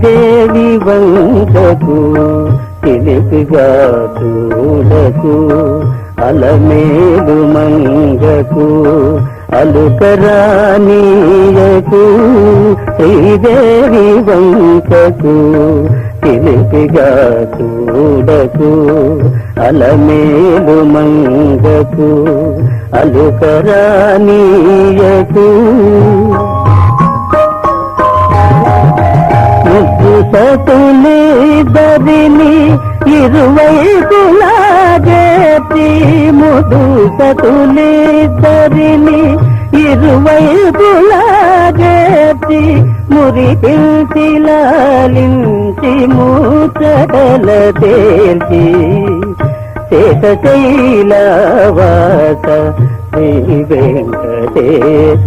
శ్రీదేవి వంకకు తెలిపిగా చూడకు అలమేలు మంగకు అలుకరానీయకు శ్రీదేవి వంకకు తెలిపిగా చూడకు అలమేలు మంగకు అలుకరానీయకు. ముగ్గు సతులిద్దరిని ఇరువైపులాగేటి ముదు సతులిద్దరిని ఇరువైపులాగేటి మురి పిల్చిలాలించి మూచటల తేల్చి శేషశైలవాస శ్రీ వెంకటేశ.